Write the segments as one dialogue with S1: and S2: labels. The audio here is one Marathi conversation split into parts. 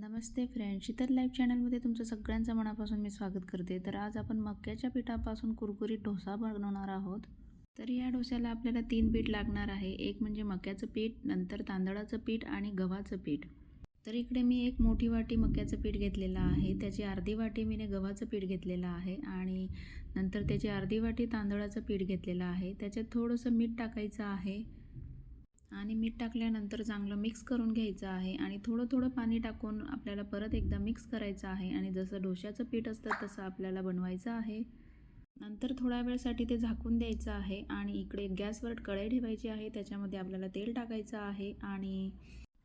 S1: नमस्ते फ्रेंड शीतल लाईव्ह चॅनलमध्ये तुमचं सगळ्यांचं मनापासून मी स्वागत करते. तर आज आपण मक्याच्या पिठापासून कुरकुरीत डोसा बनवणार आहोत. तर या डोस्याला आपल्याला तीन पीठ लागणार आहे. एक म्हणजे मक्याचं पीठ नंतर तांदळाचं पीठ आणि गव्हाचं पीठ. तर इकडे मी एक मोठी वाटी मक्याचं पीठ घेतलेलं आहे. त्याची अर्धी वाटी मीने गव्हाचं पीठ घेतलेलं आहे आणि नंतर त्याची अर्धी वाटी तांदळाचं पीठ घेतलेलं आहे. त्याच्यात थोडंसं मीठ टाकायचं आहे. आणि मीठ टाकल्यानंतर चांगलं मिक्स करून घ्यायचं आहे. आणि थोडं थोडं पाणी टाकून आपल्याला परत एकदा मिक्स करायचं आहे. आणि जसं डोशाचं पीठ असतं तसं आपल्याला बनवायचं आहे. नंतर थोड्या वेळसाठी ते झाकून द्यायचं आहे. आणि इकडे गॅसवर कढई ठेवायची आहे. त्याच्यामध्ये आपल्याला तेल टाकायचं आहे. आणि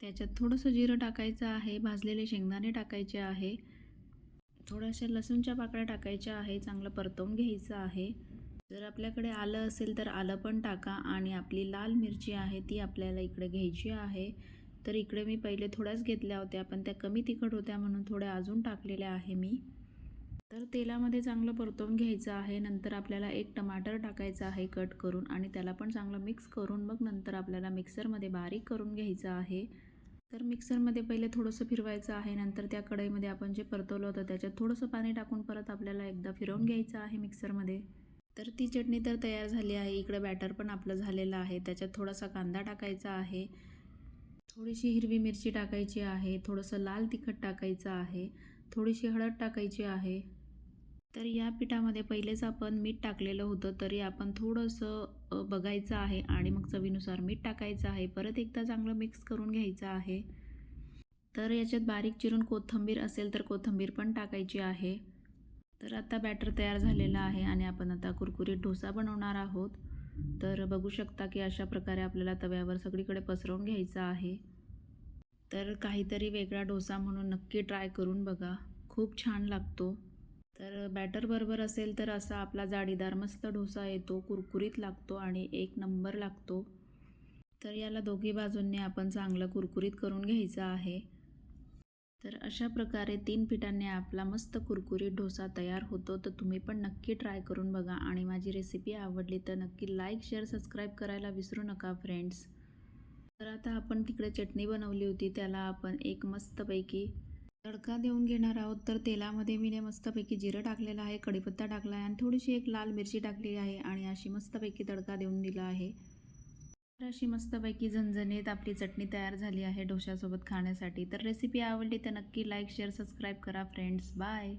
S1: त्याच्यात थोडंसं जिरं टाकायचं आहे. भाजलेले शेंगदाणे टाकायचे आहे. थोड्याशा लसूणच्या पाकळ्या टाकायच्या आहे. चांगलं परतवून घ्यायचं आहे. जर आपल्याकडे आलं असेल तर आलं पण टाका आणि आपली लाल मिरची आहे ती आपल्याला इकडे घ्यायची आहे. तर इकडे मी पहिले थोड्याच घेतल्या होत्या पण त्या कमी तिखट होत्या म्हणून थोड्या अजून टाकलेल्या आहे मी. तर तेलामध्ये चांगलं परतवून घ्यायचं आहे नंतर आपल्याला एक टमाटर टाकायचं आहे कट करून आणि त्याला पण चांगलं मिक्स करून मग नंतर आपल्याला मिक्सरमध्ये बारीक करून घ्यायचं आहे. तर मिक्सरमध्ये पहिले थोडंसं फिरवायचं आहे नंतर त्या कढईमध्ये आपण जे परतवलं होतं त्याच्यात थोडंसं पाणी टाकून परत आपल्याला एकदा फिरवून घ्यायचं आहे मिक्सरमध्ये. तर ती चटणी तर तयार झाली आहे. इकडं बॅटर पण आपलं झालेलं आहे. त्याच्यात थोडासा कांदा टाकायचा आहे. थोडीशी हिरवी मिरची टाकायची आहे. थोडंसं लाल तिखट टाकायचं आहे. थोडीशी हळद टाकायची आहे. तर या पिठामध्ये पहिलेच आपण मीठ टाकलेलं होतं तरी आपण थोडंसं बघायचं आहे आणि मग चवीनुसार मीठ टाकायचं आहे. परत एकदा चांगलं मिक्स करून घ्यायचं आहे. तर याच्यात बारीक चिरून कोथिंबीर असेल तर कोथिंबीर पण टाकायची आहे. तर आता बॅटर तयार झालेला आहे आणि आपण आता कुरकुरीत डोसा बनवणार आहोत. तर बघू शकता की अशा प्रकारे आपल्याला तव्यावर सगळीकडे पसरवून घ्यायचं आहे. तर काहीतरी वेगळा डोसा म्हणून नक्की ट्राय करून बघा. खूप छान लागतो. तर बॅटर बरोबर असेल तर असा आपला जाडीदार मस्त डोसा येतो कुरकुरीत लागतो आणि एक नंबर लागतो. तर याला दोघी बाजूंनी आपण चांगलं कुरकुरीत करून घ्यायचं आहे. तर अशा प्रकारे तीन पिठांनी आपला मस्त कुरकुरीत डोसा तयार होतो. तर तुम्ही पण नक्की ट्राय करून बघा आणि माझी रेसिपी आवडली तर नक्की लाईक शेअर सबस्क्राईब करायला विसरू नका फ्रेंड्स तर आता आपण तिकडे चटणी बनवली होती. त्याला आपण एक मस्तपैकी तडका देऊन घेणार आहोत. तर तेलामध्ये मी मस्तपैकी जिरं टाकलेलं आहे कढीपत्ता टाकला आहे आणि थोडीशी एक लाल मिरची टाकलेली आहे आणि अशी मस्तपैकी तडका देऊन दिला आहे. तर अशी मस्तपैकी झणझणीत आपली चटणी तयार झाली आहे डोश्यासोबत खाण्यासाठी. तर रेसिपी आवडली तर नक्की लाईक शेअर सबस्क्राईब करा फ्रेंड्स बाय